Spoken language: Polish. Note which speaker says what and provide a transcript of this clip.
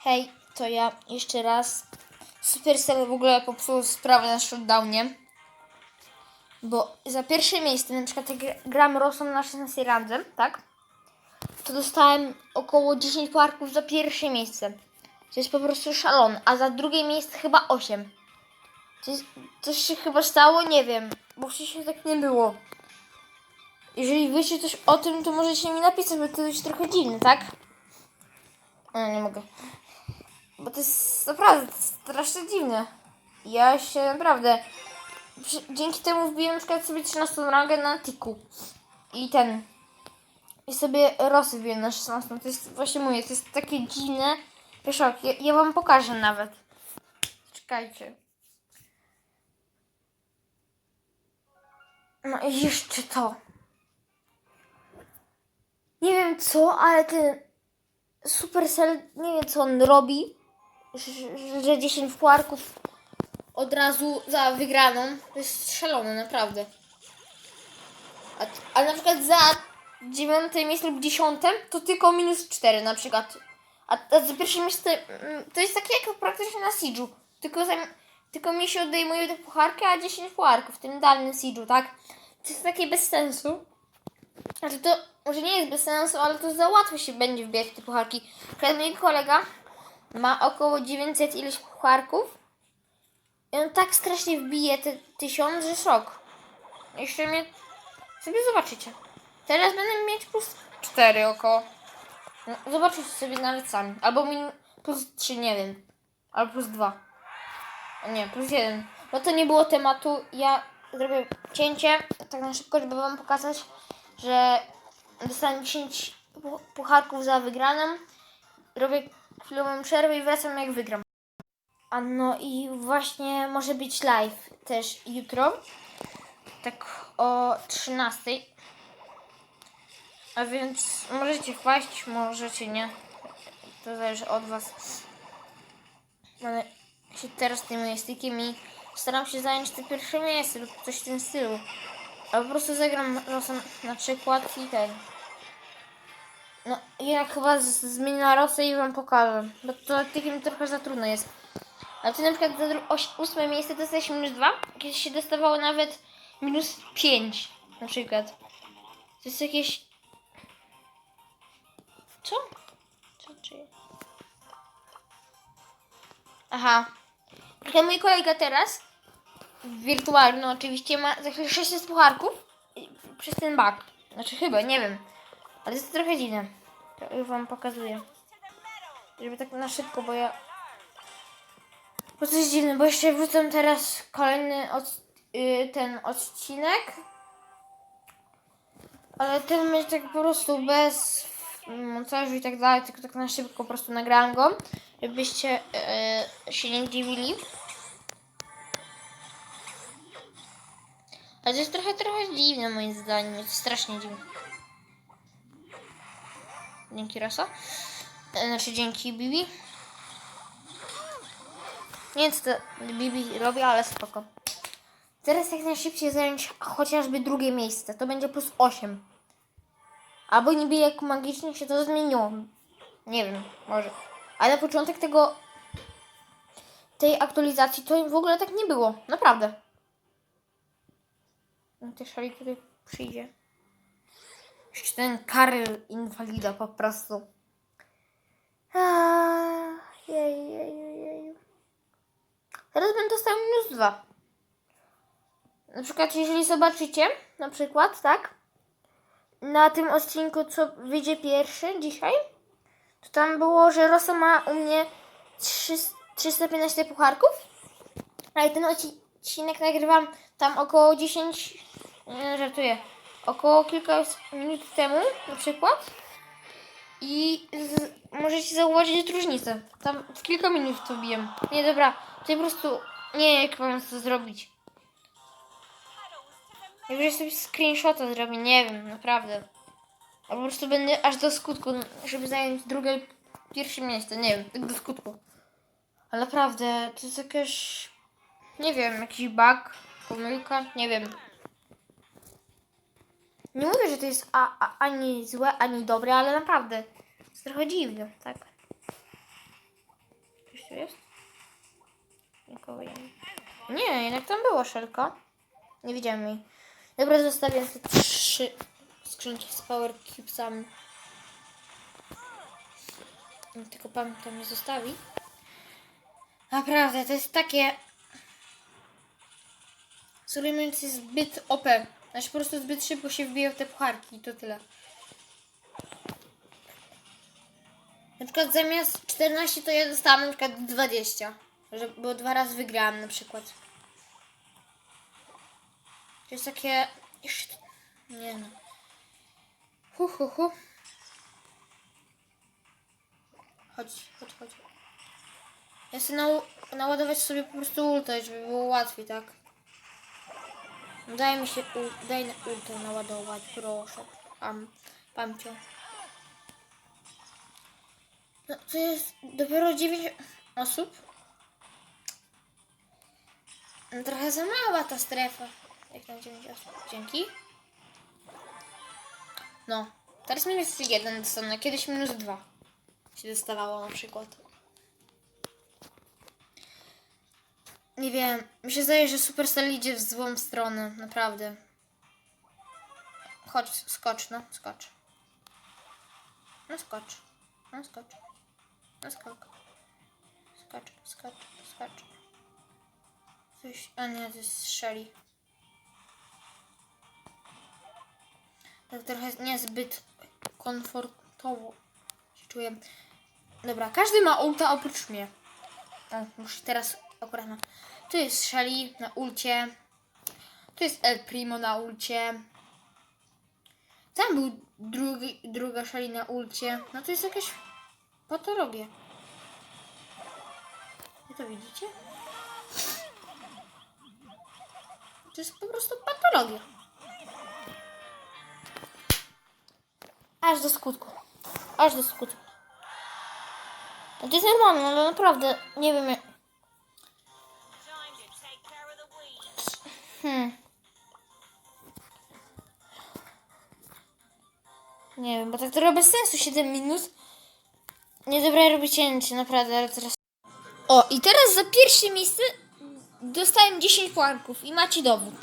Speaker 1: Hej, to ja jeszcze raz. Supercell w ogóle popsuł sprawę na shutdownie. Bo za pierwsze miejsce, na przykład jak gram Rosą na 16 randze, tak? To dostałem około 10 parków za pierwsze miejsce. To jest po prostu szalone. A za drugie miejsce chyba 8. To jest, coś się chyba stało, nie wiem. Bo wcześniej tak nie było. Jeżeli wiecie coś o tym, to możecie mi napisać, bo to jest trochę dziwne, tak? No, nie mogę. Bo to jest naprawdę strasznie dziwne. Ja się naprawdę. Dzięki temu wbiłem na przykład sobie 13 rangę na tiku. I ten. I sobie Rosy wbiłem na 16. To jest właśnie moje. To jest takie dziwne. Wiesz, ja, ja wam pokażę nawet. Czekajcie. No i jeszcze to. Nie wiem co, ale ten Supercell, nie wiem co on robi, że- że 10 puarków od razu za wygraną. To jest szalone, naprawdę. A, a na przykład za dziewiąte miejsce lub dziesiąte to tylko minus 4 na przykład. A, a za pierwsze miejsce mm, to jest takie jak praktycznie na Siege'u. Tylko, tylko mi się odejmuje te pucharki, a 10 pucharków w tym dalnym Siege'u, tak? To jest takie bez sensu. Znaczy to może nie jest bez sensu, ale to za łatwo się będzie wbijać te pucharki. Przykład mój kolega ma około 900 ileś pucharków i on tak strasznie wbije te tysiąc, że szok. Jeszcze mnie sobie zobaczycie. Teraz będę mieć plus 4 około. No, zobaczycie sobie nawet sami. Albo min plus 3, nie wiem. Albo plus 2. Nie, plus 1. No to nie było tematu. Ja zrobię cięcie, tak na szybko, żeby wam pokazać, że dostałem 10 pu- pucharków za wygraną. Robię chwilową przerwę i wracam jak wygram. A no i właśnie może być live też jutro. Tak o 13. A więc możecie wpaść, możecie nie. To zależy od was. Ale się teraz tym joystickiem i staram się zająć te pierwsze miejsce lub coś w tym stylu. A po prostu zagram na przykład i ten. No, ja chyba z- zmienię i wam pokażę. Bo to takim trochę za trudno jest. Ale ty na przykład za ósme miejsce dostałeś minus 2, kiedyś się dostawało nawet minus 5 na przykład. To jest jakieś... Co? Co czy... Aha. Trochę mój kolega teraz, wirtualny oczywiście, ma za chwilę 600 pucharków i- przez ten bug. Znaczy chyba, nie wiem. Ale jest trochę dziwne. To już wam pokazuję. Żeby tak na szybko, bo ja... Bo jest dziwne, bo jeszcze wrzucam teraz kolejny od, y, ten odcinek. Ale ten będzie tak po prostu bez montażu i tak dalej, tylko tak na szybko po prostu nagrałam go, żebyście y, się nie dziwili. Ale to jest trochę, trochę dziwne moim zdaniem, jest strasznie dziwne. Dzięki Rosa. E, Znaczy dzięki Bibi. Nie wiem co to Bibi robi, ale spoko. Teraz jak najszybciej zająć chociażby drugie miejsce. To będzie plus 8. Albo niby jak magicznie się to zmieniło. Nie wiem, może. Ale początek tego tej aktualizacji to w ogóle tak nie było. Naprawdę. No te szali tutaj przyjdzie. Jeszcze ten Karl inwalida po prostu. Aaaa, Jej, jej, jej. Teraz będę dostał minus dwa. Na przykład, jeżeli zobaczycie, na przykład, tak? Na tym odcinku, co wyjdzie pierwszy dzisiaj, to tam było, że Rosa ma u mnie 300 315 pucharków, ale ten odcinek nagrywam tam około 10, nie żartuję, około kilka minut temu na przykład. I z, możecie zauważyć różnicę. Tam w kilka minut to bijem. Nie, dobra, to po prostu nie wiem, jak mam to zrobić. Jak sobie screenshota zrobię, nie wiem, naprawdę. A po prostu będę aż do skutku, żeby zająć drugie, pierwsze miejsce, nie wiem, tak do skutku. Ale naprawdę, to jest jakaś, nie wiem, jakiś bug, pomyłka, nie wiem. Nie mówię, że to jest a, a, ani złe, ani dobre, ale naprawdę jest trochę dziwne, tak? tu jest? Nikogo nie. Nie, jednak tam była szelka. Nie widziałem jej. Dobra, zostawiam te trzy skrzynki z Power Cubesami. Tylko pan to mnie zostawi. Naprawdę, to jest takie... Suleimans jest zbyt OP. Znaczy po prostu zbyt szybko się wbija w te pucharki i to tyle. Na przykład zamiast 14 to ja dostałam na przykład 20. Że, bo dwa razy wygrałam na przykład. To jest takie... Nie no. Hu, hu, hu. Chodź, chodź, chodź. Ja chcę nał naładować sobie po prostu ultę, żeby było łatwiej, tak? Daj mi się, ul daj na ultę naładować, proszę. Pam, pamcio. No, to jest dopiero 9 osób. No, trochę za mała ta strefa. Jak na 9 osób. Dzięki. No, teraz minus 1 dostanę, kiedyś minus 2 się dostawało na przykład. Nie wiem, mi się zdaje, że Supercell idzie w złą stronę, naprawdę. Chodź, skocz, no, skocz. No skocz, no skocz. No skok. Skocz, skocz, skocz. Coś, a nie, to jest Shelly. Tak trochę niezbyt komfortowo się czuję. Dobra, każdy ma ulta oprócz mnie. O, już teraz akurat ma. Tu jest Shelly na ulcie. Tu jest El Primo na ulcie. Tam był drugi, druga Shelly na ulcie. No to jest jakaś patologia. Wy to widzicie? To jest po prostu patologia. Aż do skutku. Aż do skutku. To jest normalne, ale naprawdę nie wiem. Nie wiem, bo tak trochę bez sensu 7 minut. Nie dobra robię cięcie, naprawdę, ale teraz... O, i teraz za pierwsze miejsce dostałem 10 puanków i macie dowód.